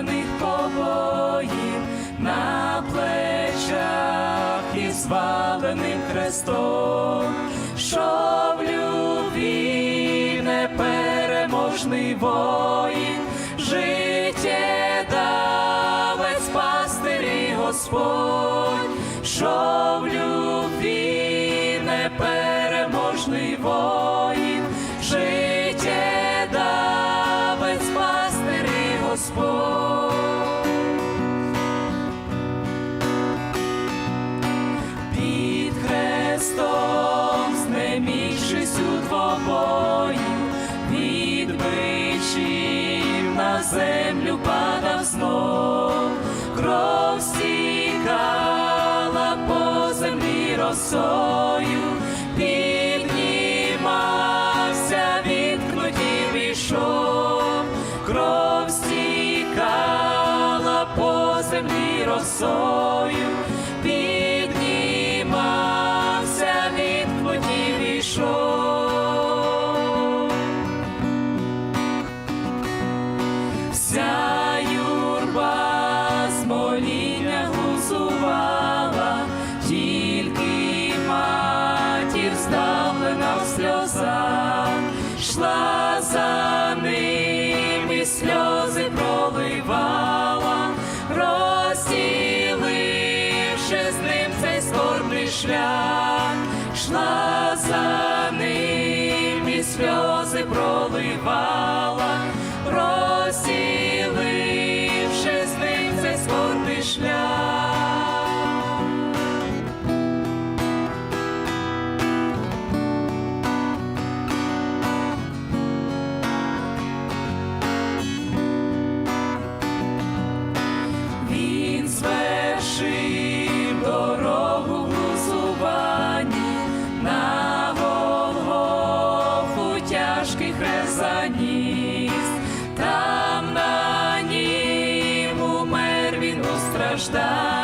шалених побоїв на плечах і зваленим хрестом, що в любві непереможний воїн, життєдавець пастир і Господь, що росою, піднімався від кнутів ішов, кров стікала по землі росою, піднімався від кнутів ішов. Вся юрба з моління глузувала, здавлена в сльозах, шла за ним і сльози проливала, розділивши з ним цей скорбний шлях, шла за ним і сльози проливала, заніс, там на нім умер він у стражданні,